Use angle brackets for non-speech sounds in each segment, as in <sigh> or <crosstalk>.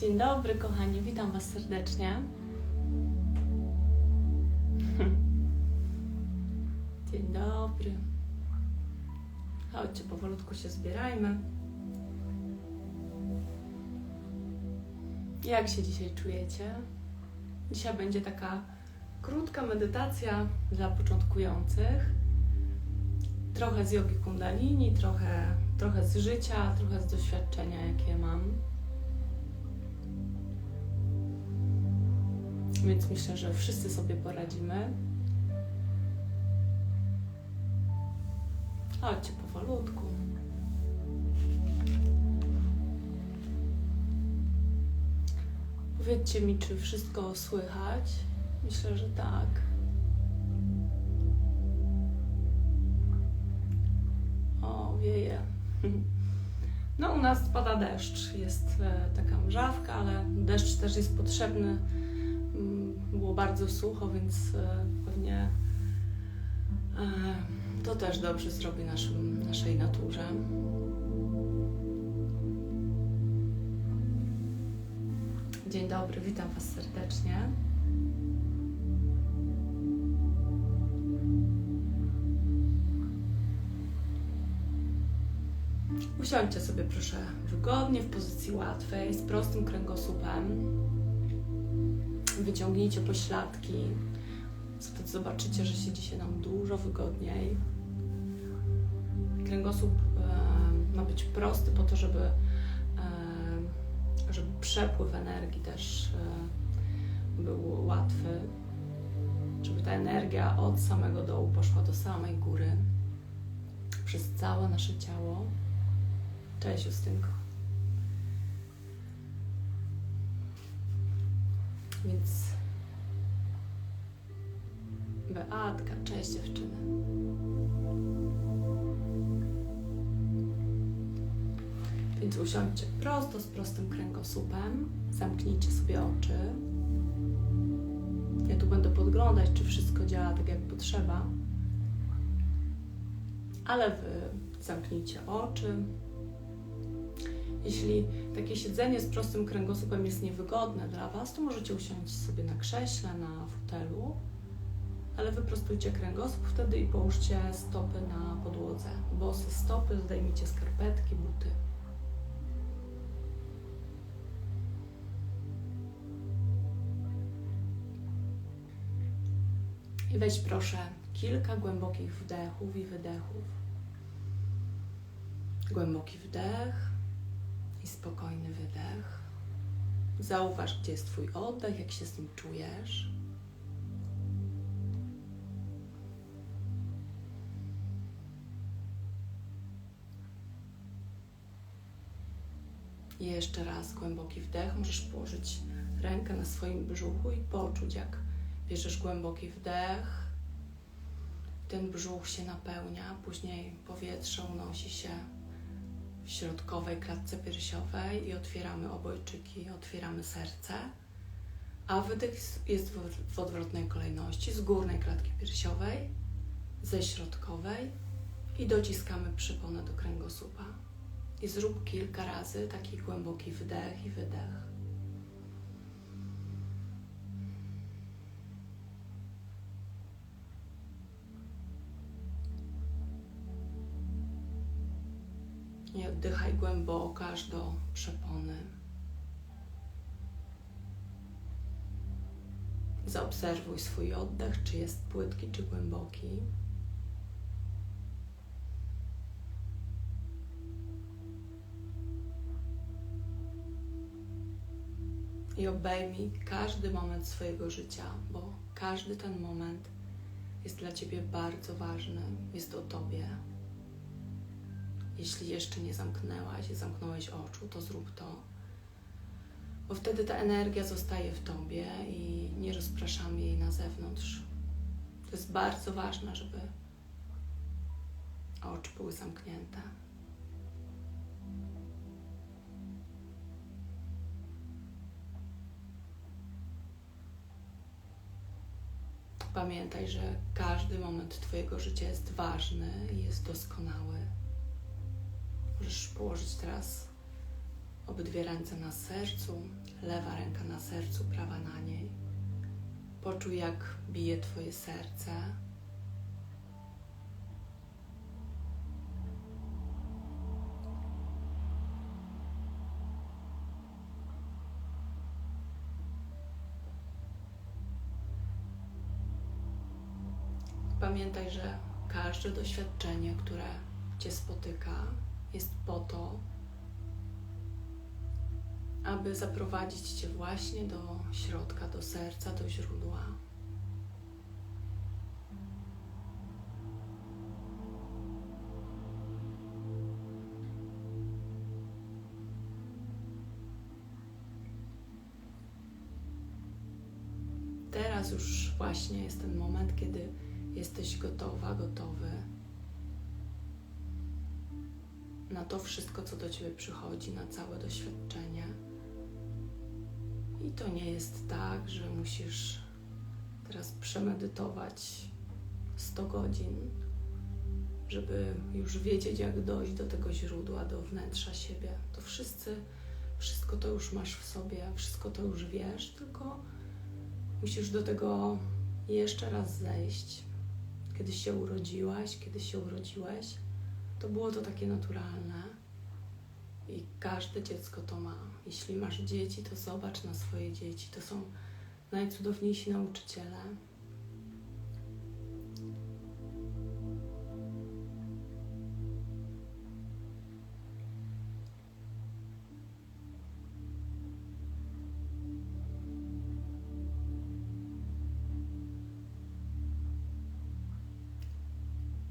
Dzień dobry, kochani, witam Was serdecznie. <laughs> Dzień dobry. Chodźcie, powolutku się zbierajmy. Jak się dzisiaj czujecie? Dzisiaj będzie taka krótka medytacja dla początkujących. Trochę z jogi kundalini, trochę, trochę z życia, trochę z doświadczenia, jakie mam. Więc myślę, że wszyscy sobie poradzimy. Chodźcie powolutku. Powiedzcie mi, czy wszystko słychać? Myślę, że tak. O, wieje. No, u nas pada deszcz. Jest e, taka mrzawka, ale deszcz też jest potrzebny. Bardzo sucho, więc e, pewnie e, to też dobrze zrobi naszym, naszej naturze. Dzień dobry, witam Was serdecznie. Usiądźcie sobie proszę wygodnie, w pozycji łatwej, z prostym kręgosłupem. Wyciągnijcie pośladki. Wtedy zobaczycie, że siedzi się nam dużo wygodniej. Kręgosłup e, ma być prosty po to, żeby, e, żeby przepływ energii też e, był łatwy. Żeby ta energia od samego dołu poszła do samej góry przez całe nasze ciało. Cześć Justynko. Więc Beatka, cześć dziewczyny. Więc usiądźcie prosto z prostym kręgosłupem, zamknijcie sobie oczy. Ja tu będę podglądać, czy wszystko działa tak jak potrzeba. Ale wy zamknijcie oczy. Jeśli takie siedzenie z prostym kręgosłupem jest niewygodne dla Was, to możecie usiąść sobie na krześle, na fotelu, ale wyprostujcie kręgosłup wtedy i połóżcie stopy na podłodze. Bose stopy, zdejmijcie skarpetki, buty. I weź proszę kilka głębokich wdechów i wydechów. Głęboki wdech i spokojny wydech. Zauważ, gdzie jest Twój oddech, jak się z nim czujesz. I jeszcze raz głęboki wdech. Możesz położyć rękę na swoim brzuchu i poczuć, jak bierzesz głęboki wdech. Ten brzuch się napełnia, później powietrze unosi się środkowej klatce piersiowej i otwieramy obojczyki, otwieramy serce. A wydech jest w odwrotnej kolejności z górnej klatki piersiowej, ze środkowej i dociskamy przyponę do kręgosłupa. I zrób kilka razy taki głęboki wdech i wydech. I oddychaj głęboko aż do przepony. Zaobserwuj swój oddech, czy jest płytki, czy głęboki. I obejmij każdy moment swojego życia, bo każdy ten moment jest dla Ciebie bardzo ważny, jest o Tobie. Jeśli jeszcze nie zamknęłaś, zamknąłeś oczu, to zrób to. Bo wtedy ta energia zostaje w tobie i nie rozpraszamy jej na zewnątrz. To jest bardzo ważne, żeby oczy były zamknięte. Pamiętaj, że każdy moment Twojego życia jest ważny i jest doskonały. Możesz położyć teraz Obydwie ręce na sercu, lewa ręka na sercu, prawa na niej. Poczuj, jak bije Twoje serce. Pamiętaj, że każde doświadczenie, które Cię spotyka, jest po to, aby zaprowadzić Cię właśnie do środka, do serca, do źródła. Teraz już właśnie jest ten moment, kiedy jesteś gotowa, gotowy na to wszystko, co do Ciebie przychodzi, na całe doświadczenie. I to nie jest tak, że musisz teraz przemedytować 100 godzin, żeby już wiedzieć, jak dojść do tego źródła, do wnętrza siebie. To wszyscy, wszystko to już masz w sobie, wszystko to już wiesz, tylko musisz do tego jeszcze raz zejść. Kiedy się urodziłaś, kiedy się urodziłeś, to było to takie naturalne i każde dziecko to ma. Jeśli masz dzieci, to zobacz na swoje dzieci. To są najcudowniejsi nauczyciele.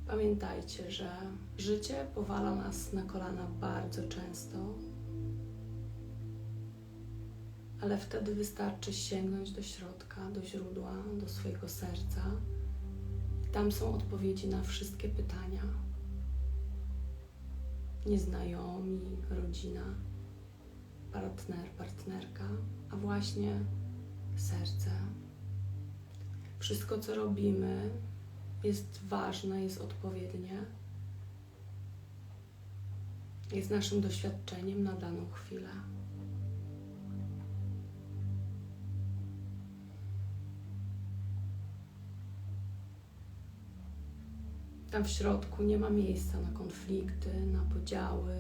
Pamiętajcie, że życie powala nas na kolana bardzo często, ale wtedy wystarczy sięgnąć do środka, do źródła, do swojego serca. Tam są odpowiedzi na wszystkie pytania. Nieznajomi, rodzina, partner, partnerka, a właśnie serce. Wszystko, co robimy, jest ważne, jest odpowiednie, jest naszym doświadczeniem na daną chwilę. Tam w środku nie ma miejsca na konflikty, na podziały.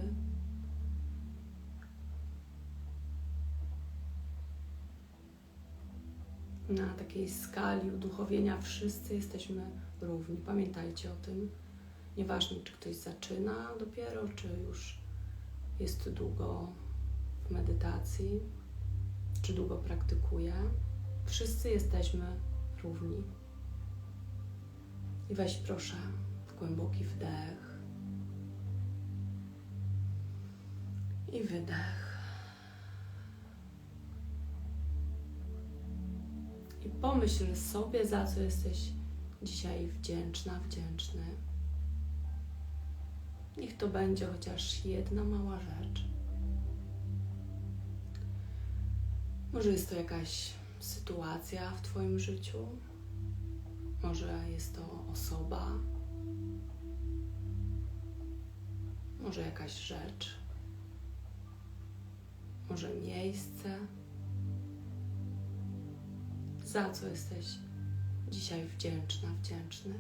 Na takiej skali uduchowienia wszyscy jesteśmy równi. Pamiętajcie o tym. Nieważne, czy ktoś zaczyna dopiero, czy już jest długo w medytacji, czy długo praktykuje. Wszyscy jesteśmy równi. I weź proszę głęboki wdech i wydech. I pomyśl sobie, za co jesteś dzisiaj wdzięczna, wdzięczny. Niech to będzie chociaż jedna mała rzecz. Może jest to jakaś sytuacja w Twoim życiu, może jest to osoba, może jakaś rzecz, może miejsce. Za co jesteś dzisiaj wdzięczna, wdzięczny.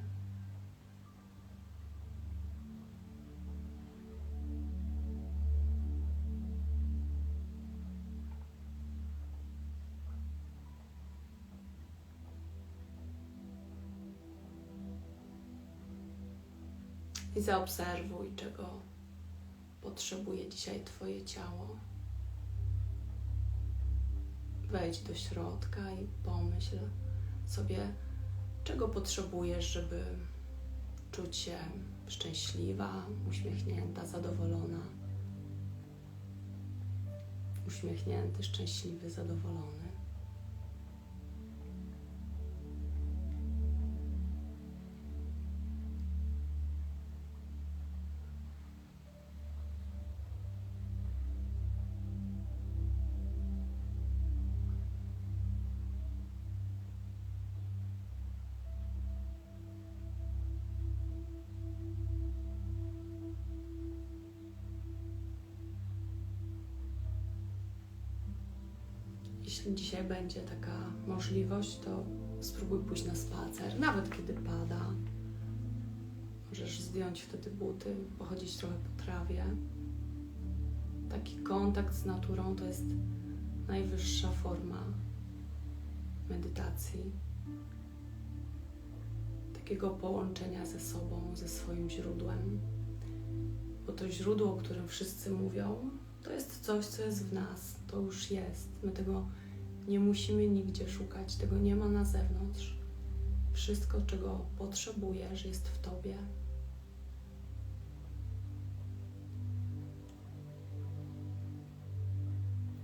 Zaobserwuj, czego potrzebuje dzisiaj Twoje ciało. Wejdź do środka i pomyśl sobie, czego potrzebujesz, żeby czuć się szczęśliwa, uśmiechnięta, zadowolona. Uśmiechnięty, szczęśliwy, zadowolony. Dzisiaj będzie taka możliwość, to spróbuj pójść na spacer, nawet kiedy pada. Możesz zdjąć wtedy buty, pochodzić trochę po trawie. Taki kontakt z naturą to jest najwyższa forma medytacji. Takiego połączenia ze sobą, ze swoim źródłem. Bo to źródło, o którym wszyscy mówią, to jest coś, co jest w nas. To już jest. My tego nie musimy nigdzie szukać, tego nie ma na zewnątrz. Wszystko, czego potrzebujesz, jest w tobie.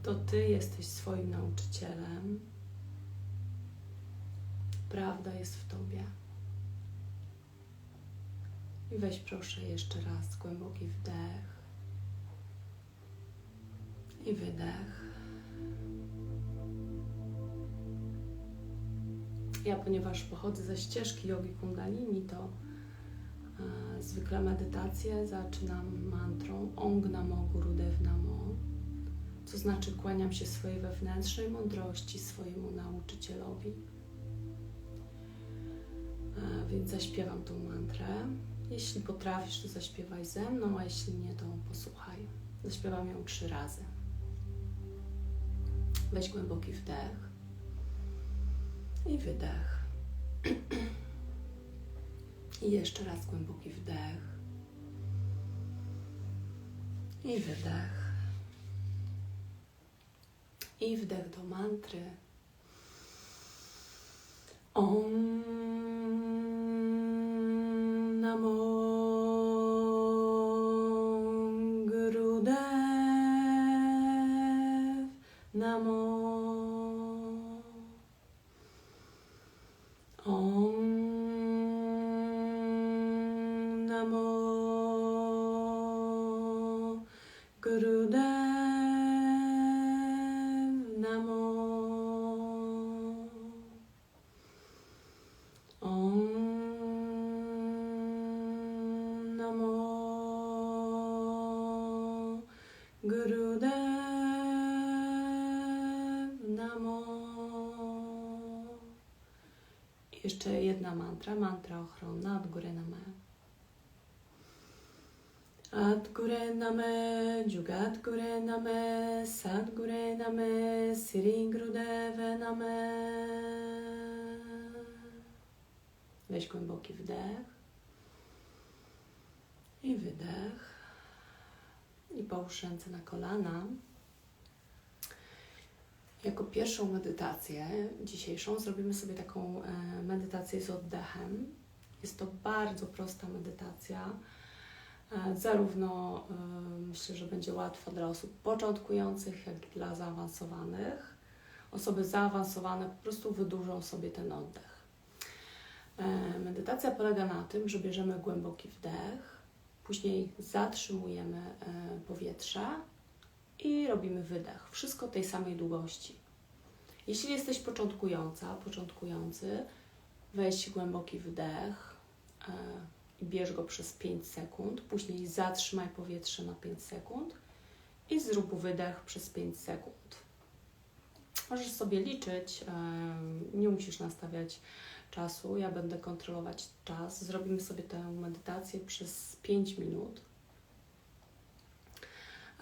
To ty jesteś swoim nauczycielem. Prawda jest w tobie. I weź proszę jeszcze raz głęboki wdech i wydech. Ja, ponieważ pochodzę ze ścieżki jogi kundalini, to e, zwykle medytację zaczynam mantrą Ong Namo Gurudev Namo, co znaczy kłaniam się swojej wewnętrznej mądrości, swojemu nauczycielowi. E, więc zaśpiewam tą mantrę. Jeśli potrafisz, to zaśpiewaj ze mną, a jeśli nie, to posłuchaj. Zaśpiewam ją trzy razy. Weź głęboki wdech i wydech. <clears throat> I jeszcze raz głęboki wdech i wydech. I wdech do mantry. Om Namo Gurudev Namo Om Namo Gurudev Namo Om Namo Gurudev Namo Jeszcze jedna mantra, mantra ochronna od góry na me. Adgure name, Jugat gure name, Sadgure name, Sri Gurudeve name. Weź głęboki wdech i wydech. I połóż ręce na kolana. Jako pierwszą medytację dzisiejszą zrobimy sobie taką e, medytację z oddechem. Jest to bardzo prosta medytacja. E, Zarówno e, myślę, że będzie łatwa dla osób początkujących, jak i dla zaawansowanych. Osoby zaawansowane po prostu wydłużą sobie ten oddech. Medytacja polega na tym, że bierzemy głęboki wdech, później zatrzymujemy powietrze i robimy wydech. Wszystko tej samej długości. Jeśli jesteś początkująca, początkujący, weź głęboki wdech e, i bierz go przez 5 sekund, później zatrzymaj powietrze na 5 sekund i zrób wydech przez 5 sekund. Możesz sobie liczyć, e, nie musisz nastawiać czasu, ja będę kontrolować czas. Zrobimy sobie tę medytację przez 5 minut.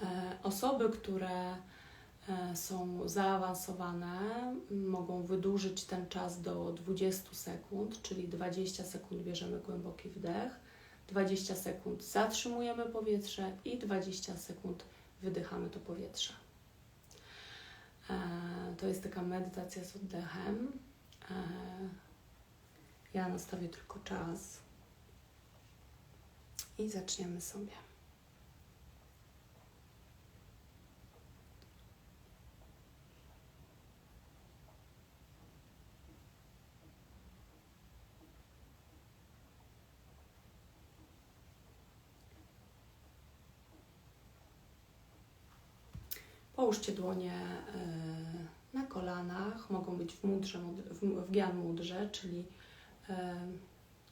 E, Osoby, które e, są zaawansowane, mogą wydłużyć ten czas do 20 sekund, czyli 20 sekund bierzemy głęboki wdech, 20 sekund zatrzymujemy powietrze i 20 sekund wydychamy to powietrze. E, To jest taka medytacja z oddechem. Ja nastawię tylko czas i zaczniemy sobie. Połóżcie dłonie e, na kolanach, mogą być w mudrze, mud- w, w gian mudrze, czyli e,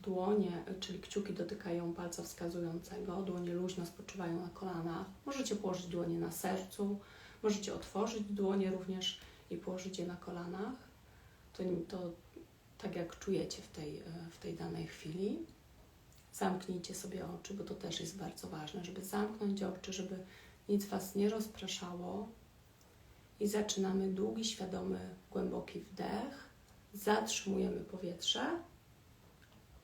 dłonie, czyli kciuki dotykają palca wskazującego, dłonie luźno spoczywają na kolanach. Możecie położyć dłonie na sercu, możecie otworzyć dłonie również i położyć je na kolanach. To, to tak jak czujecie w tej, e, w tej danej chwili. Zamknijcie sobie oczy, bo to też jest bardzo ważne, żeby zamknąć oczy, żeby nic Was nie rozpraszało. I zaczynamy długi, świadomy, głęboki wdech. Zatrzymujemy powietrze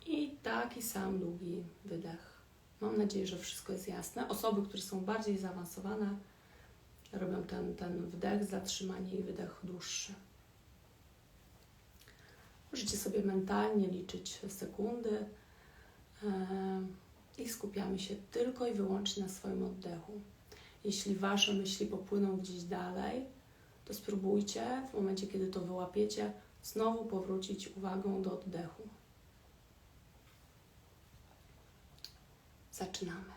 i taki sam długi wydech. Mam nadzieję, że wszystko jest jasne. Osoby, które są bardziej zaawansowane, robią ten, ten wdech, zatrzymanie i wydech dłuższy. Możecie sobie mentalnie liczyć sekundy i skupiamy się tylko i wyłącznie na swoim oddechu. Jeśli Wasze myśli popłyną gdzieś dalej, to spróbujcie w momencie, kiedy to wyłapiecie, znowu powrócić uwagą do oddechu. Zaczynamy.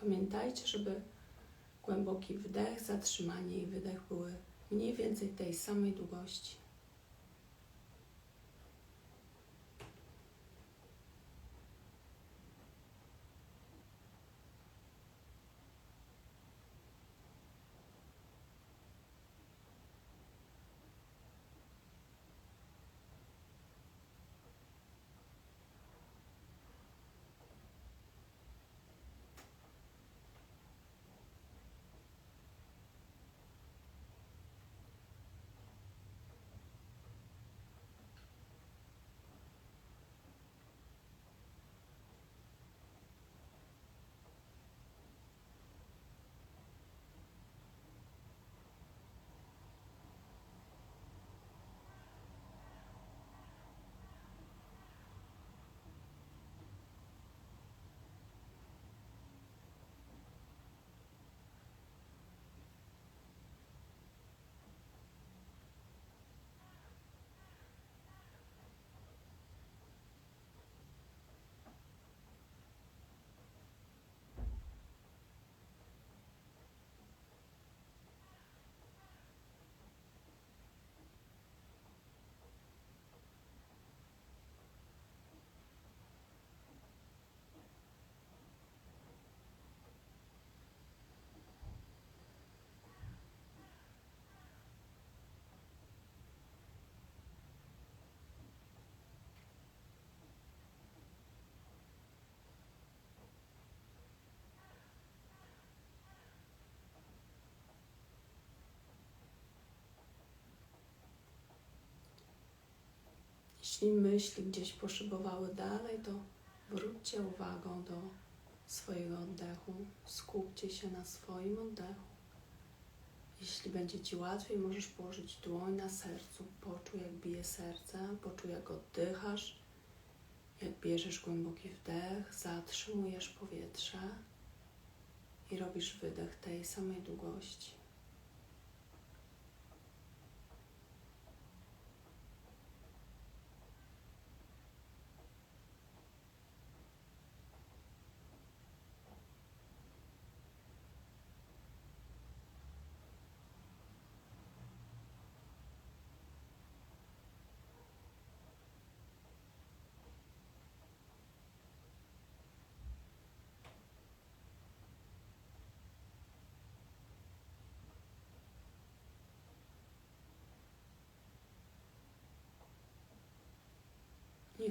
Pamiętajcie, żeby głęboki wdech, zatrzymanie i wydech były mniej więcej tej samej długości. Jeśli myśli gdzieś poszybowały dalej, to wróćcie uwagą do swojego oddechu. Skupcie się na swoim oddechu. Jeśli będzie Ci łatwiej, możesz położyć dłoń na sercu. Poczuj, jak bije serce, poczuj, jak oddychasz, jak bierzesz głęboki wdech, zatrzymujesz powietrze i robisz wydech tej samej długości.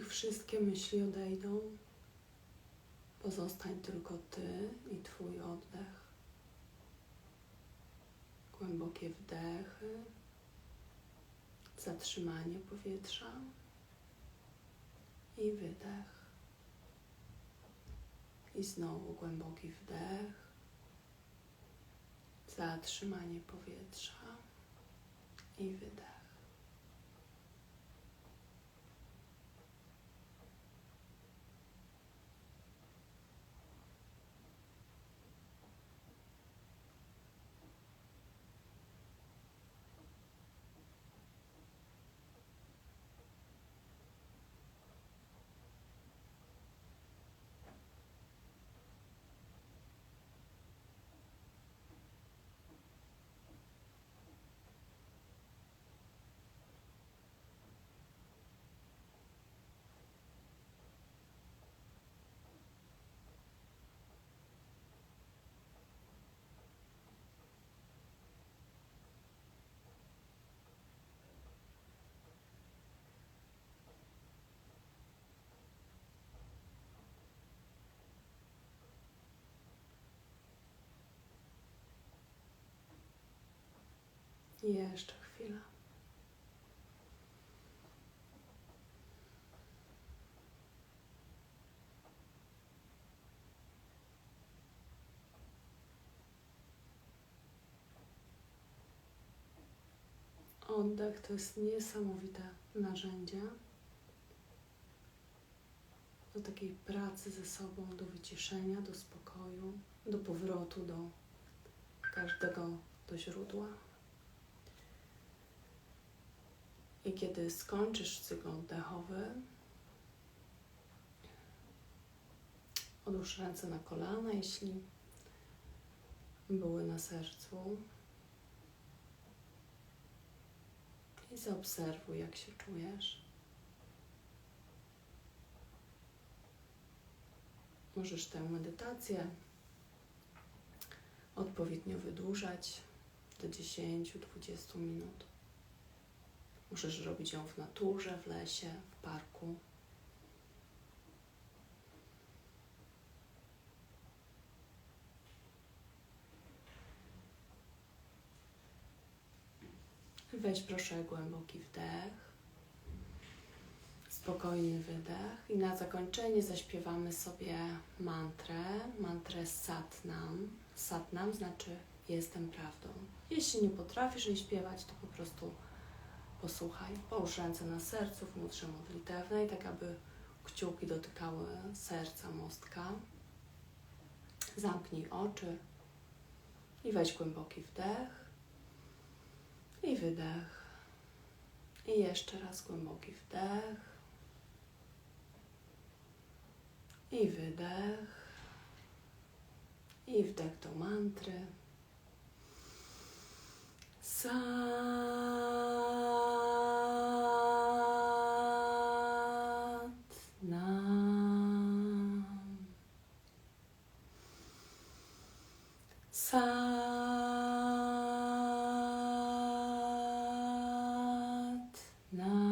Niech wszystkie myśli odejdą. Pozostań tylko Ty i Twój oddech. Głębokie wdechy, zatrzymanie powietrza i wydech. I znowu głęboki wdech, zatrzymanie powietrza i wydech. Jeszcze chwilę. Oddech to jest niesamowite narzędzie do takiej pracy ze sobą, do wyciszenia, do spokoju, do powrotu do każdego do źródła. I kiedy skończysz cykl oddechowy, odłóż ręce na kolana, jeśli były na sercu. I zaobserwuj, jak się czujesz. Możesz tę medytację odpowiednio wydłużać do 10-20 minut. Możesz robić ją w naturze, w lesie, w parku. Weź proszę głęboki wdech, spokojny wydech i na zakończenie zaśpiewamy sobie mantrę, mantrę Satnam. Satnam znaczy jestem prawdą. Jeśli nie potrafisz jej śpiewać, to po prostu posłuchaj. Połóż ręce na sercu w młodsze modlitewnej, tak aby kciuki dotykały serca mostka. Zamknij oczy i weź głęboki wdech i wydech. I jeszcze raz głęboki wdech i wydech. I wdech do mantry. Sat Nam. Sat Nam.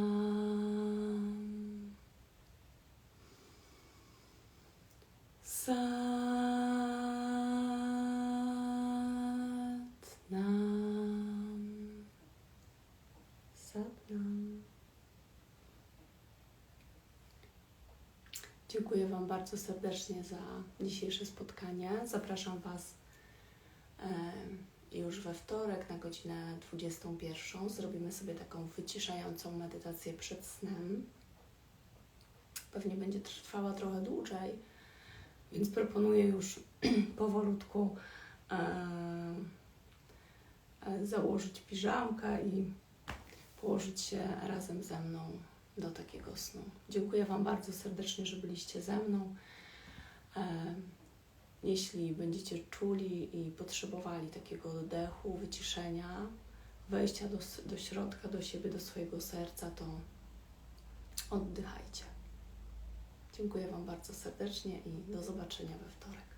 Sat Nam. Sat Nam. Dziękuję Wam bardzo serdecznie za dzisiejsze spotkanie. Zapraszam Was e, już we wtorek na godzinę 21. Zrobimy sobie taką wyciszającą medytację przed snem. Pewnie będzie trwała trochę dłużej, więc proponuję już <clears throat> powolutku e, e, założyć piżamkę i położyć się razem ze mną do takiego snu. Dziękuję Wam bardzo serdecznie, że byliście ze mną. E, jeśli będziecie czuli i potrzebowali takiego oddechu, wyciszenia, wejścia do, do środka, do siebie, do swojego serca, to oddychajcie. Dziękuję Wam bardzo serdecznie i do zobaczenia we wtorek.